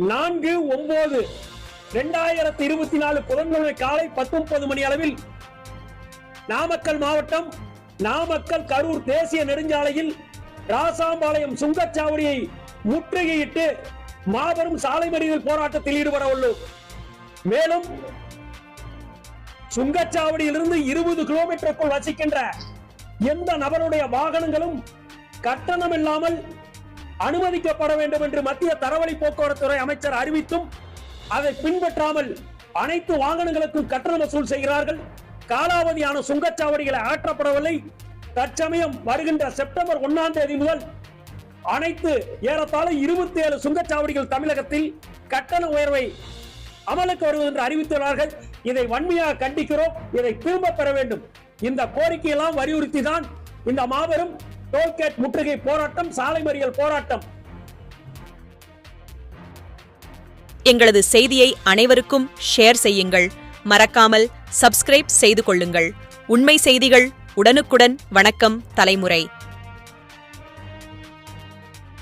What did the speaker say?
நான்கு ஒன்பது இரண்டாயிரத்தி இருபத்தி நாலு புதன்கிழமை காலை பத்து முப்பது மணி அளவில் நாமக்கல் மாவட்டம் நாமக்கல் கரூர் தேசிய நெடுஞ்சாலையில் ராசாம்பாளையம் சுங்கச்சாவடியை முற்றுகையிட்டு மாபெரும் சாலை மறியல் போராட்டத்தில் ஈடுபட உள்ளோம் மேலும் சுங்கச்சாவடியிலிருந்து இருபது கிலோமீட்டருக்குள் வசிக்கின்ற எந்த நபருடைய வாகனங்களும் கட்டணம் இல்லாமல் அனுமதிக்கப்பட வேண்டும் என்று மத்திய தரவழி போக்குவரத்துறை அமைச்சர் அறிவித்தும் அதை பின்பற்றாமல் அனைத்து வாகனங்களுக்கும் கட்டணம் வசூல் செய்கிறார்கள். காலாவதியான சுங்கச்சாவடிகளை அகற்றப்படவில்லை. தற்சமயம் வருகின்ற செப்டம்பர் ஒன்னாம் தேதி முதல் அனைத்து ஏறத்தாழ இருபத்தி ஏழு சுங்கச்சாவடிகள் தமிழகத்தில் கட்டண உயர்வை அமலுக்கு வருவது என்று அறிவித்துள்ளார்கள். இதை வன்மையாக கண்டிக்கிறோம். இதை திரும்ப பெற வேண்டும். இந்த கோரிக்கையெல்லாம் வலியுறுத்தி தான் இந்த மாபெரும் டோல்கேட் முற்றுகை போராட்டம் சாலை மறியல் போராட்டம். எங்களது செய்தியை அனைவருக்கும் ஷேர் செய்யுங்கள். மறக்காமல் சப்ஸ்கிரைப் செய்து கொள்ளுங்கள். உண்மை செய்திகள் உடனுக்குடன் வணக்கம் தலைமுறை.